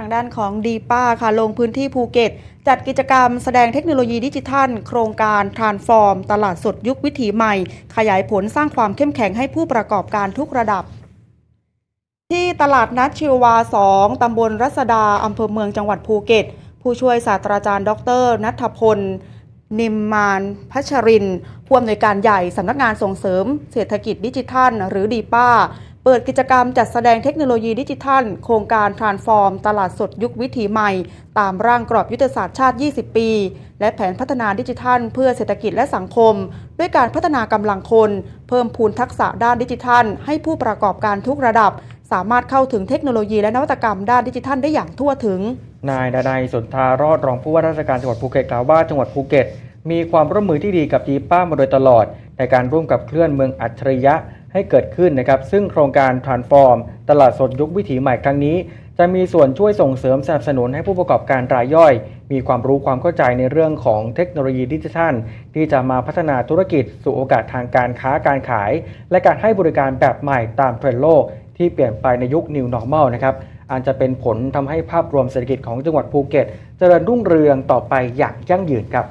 ทางด้านของดีป้าค่ะลงพื้นที่ภูเก็ต จัดกิจกรรมแสดงเทคโนโลยีดิจิทัล โครงการทรานส์ฟอร์มตลาดสดยุควิถีใหม่ ขยายผลสร้างความเข้มแข็งให้ผู้ประกอบการทุกระดับ ที่ตลาดนัดชิวา 2 ตำบลรัศดา อำเภอเมืองจังหวัดภูเก็ต ผู้ช่วยศาสตราจารย์ ดรนัทพล นิมมานพัชรินผู้อำนวยการใหญ่สำนักงานส่งเสริม เศรษฐกิจดิจิทัล หรือดีป้า เปิดกิจกรรมจัดแสดงเทคโนโลยีดิจิทัล โครงการทรานส์ฟอร์มตลาดสดยุควิถีใหม่ ตามร่างกรอบยุทธศาสตร์ชาติ 20 ปี และแผนพัฒนาดิจิทัล เพื่อเศรษฐกิจและสังคม ด้วยการพัฒนากำลังคน เพิ่มพูนทักษะด้านดิจิทัล ให้ผู้ประกอบการทุกระดับ สามารถเข้าถึงเทคโนโลยีและนวัตกรรมด้านดิจิทัลได้อย่างทั่วถึง นายดานัยสุนทารอดรองผู้ว่าราชการจังหวัดภูเก็ตกล่าวว่าจังหวัดภูเก็ต มีความร่วมมือที่ดีกับจีป้ามาโดยตลอด ในการร่วมกับเคลื่อนเมืองอัจฉริยะ ให้เกิดขึ้นนะครับ ซึ่งโครงการ Transform ตลาดสดยุควิถีใหม่ครั้งนี้ จะมีส่วนช่วยส่งเสริมสนับสนุนให้ผู้ประกอบการรายย่อย มีความรู้ความเข้าใจในเรื่องของเทคโนโลยีดิจิทัล ที่จะมาพัฒนาธุรกิจสู่โอกาสทางการค้าการขาย และการให้บริการแบบใหม่ตามเทรนด์โลก ที่เปลี่ยนไปในยุค New Normal นะครับอาจจะเป็นผลทำให้ภาพรวมเศรษฐกิจของจังหวัดภูเก็ต เจริญรุ่งเรืองต่อไปอย่างยั่งยืนครับ